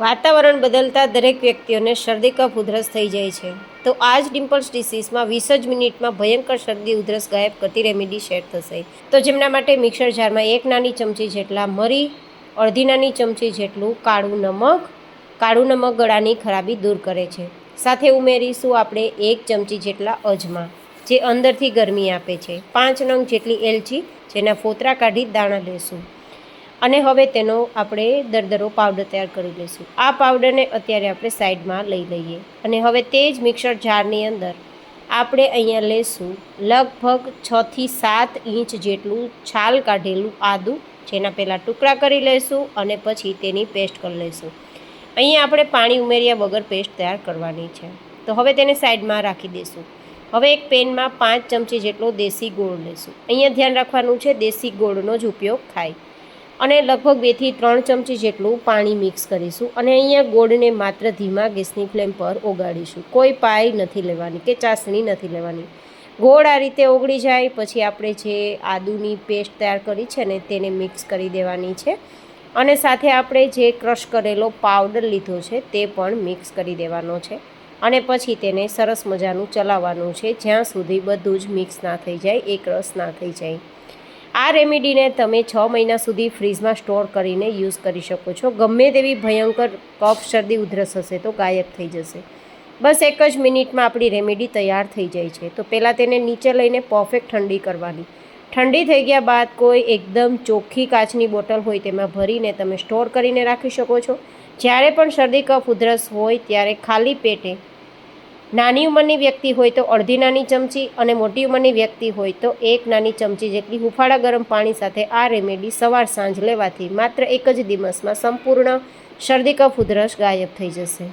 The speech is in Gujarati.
વાતાવરણ બદલતા દરેક વ્યક્તિઓને શરદી, કફ, ઉધરસ થઈ જાય છે. તો આ જ ડિમ્પલ્સ ડિસીઝમાં વીસ જ મિનિટમાં ભયંકર શરદી, ઉધરસ, ગાયબ કરતી રેમેડી શેર થશે. તો જેમના માટે મિક્સર જારમાં એક નાની ચમચી જેટલા મરી, અડધી નાની ચમચી જેટલું કાળું નમક કાળું નમક ગળાની ખરાબી દૂર કરે છે. સાથે ઉમેરીશું આપણે એક ચમચી જેટલા અજમા, જે અંદરથી ગરમી આપે છે. પાંચ નંગ જેટલી એલચી, જેના ફોતરા કાઢી દાણા લેશું. અને હવે તેનો આપણે દરદરો પાવડર તૈયાર કરી લઈશું. આ પાવડરને અત્યારે આપણે સાઈડમાં લઈ લઈએ અને હવે તે જ મિક્સર જારની અંદર આપણે અહીંયા લેશું લગભગ છથી સાત ઇંચ જેટલું છાલ કાઢેલું આદું, જેના પહેલાં ટુકડા કરી લઈશું અને પછી તેની પેસ્ટ કરી લઈશું. અહીંયા આપણે પાણી ઉમેર્યા વગર પેસ્ટ તૈયાર કરવાની છે. તો હવે તેને સાઈડમાં રાખી દઈશું. હવે એક પેનમાં પાંચ ચમચી જેટલો દેશી ગોળ લઈશું. અહીંયા ધ્યાન રાખવાનું છે, દેશી ગોળનો જ ઉપયોગ થાય. અને લગભગ બેથી ત્રણ ચમચી જેટલું પાણી મિક્સ કરીશું અને અહીંયા ગોળને માત્ર ધીમા ગેસની ફ્લેમ પર ઓગાળીશું. કોઈ પાય નથી લેવાની કે ચાસણી નથી લેવાની. ગોળ આ રીતે ઓગળી જાય, પછી આપણે જે આદુની પેસ્ટ તૈયાર કરી છે ને તેને મિક્સ કરી દેવાની છે અને સાથે આપણે જે ક્રશ કરેલો પાવડર લીધો છે તે પણ મિક્સ કરી દેવાનો છે અને પછી તેને સરસ મજાનું ચલાવવાનું છે. જ્યાં સુધી બધું જ મિક્સ ના થઈ જાય એક રસ ના થઈ જાય. આ રેમેડીને તમે છ મહિના સુધી ફ્રીજમાં સ્ટોર કરીને યુઝ કરી શકો છો. ગમે તેવી ભયંકર કફ, શરદી, ઉધરસ હશે તો ગાયબ થઈ જશે. બસ એક જ મિનિટમાં આપણી રેમેડી તૈયાર થઈ જાય છે. તો પહેલાં તેને નીચે લઈને પરફેક્ટ ઠંડી કરવાની. ઠંડી થઈ ગયા બાદ કોઈ એકદમ ચોખ્ખી કાચની બોટલ હોય તેમાં ભરીને તમે સ્ટોર કરીને રાખી શકો છો. જ્યારે પણ શરદી, કફ, ઉધરસ હોય ત્યારે ખાલી પેટે નાની ઉંમરની વ્યક્તિ હોય તો અડધી નાની ચમચી અને મોટી ઉંમરની વ્યક્તિ હોય તો એક નાની ચમચી જેટલી હુફાળા ગરમ પાણી સાથે આ રેમેડી સવાર સાંજ લેવાથી માત્ર એક જ દિવસમાં સંપૂર્ણ શરદી, કફ, ઉધરસ ગાયબ થઈ જશે.